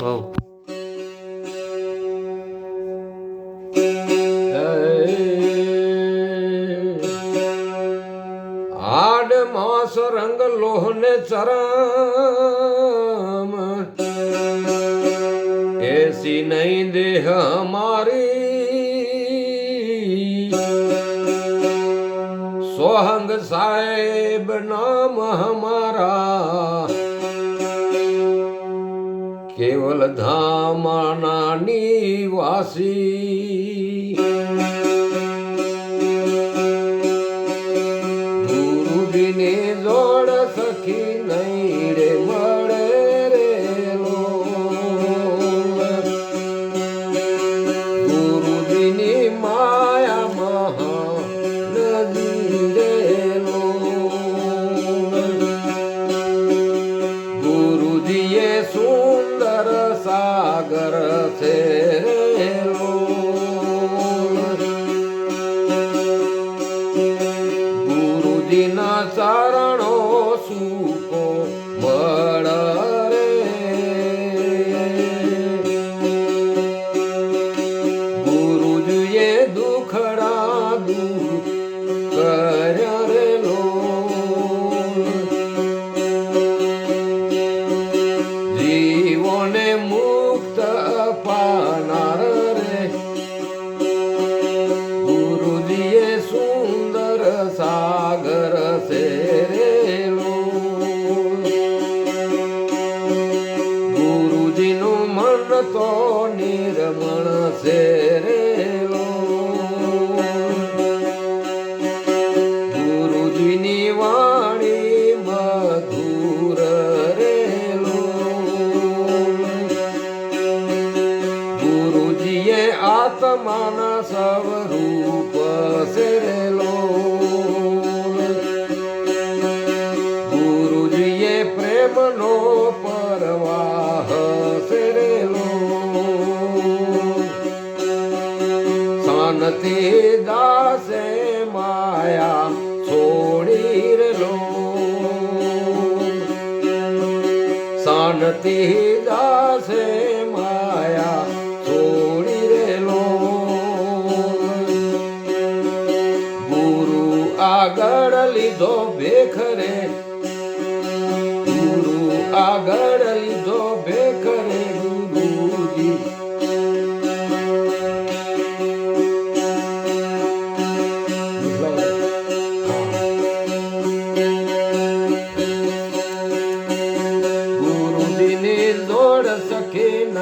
હો આડ માસ રંગ લોહને ચરમ એસી નહીં દેહ હમારી સોહંગ સાહેબ નામ હમારા કેવલ ધામાના નિવાસી ગુરુજીના ચરણો સુકો બળ રે. ગુરુજીએ દુખડા દૂર મન તો છે રે ગુરુજીની વાણી મધુર રે ગુરુજીએ આત્માના સ્વરૂપ રે ગુરુજીએ પ્રેમનો શાંતિ દાસે માયા છોડી રેલો શાંતિ દાસે માયા છોડી રેલો ગુરુ આગળ લીધો ભેખ રે ગુરુ આગળ લીધો ભેખ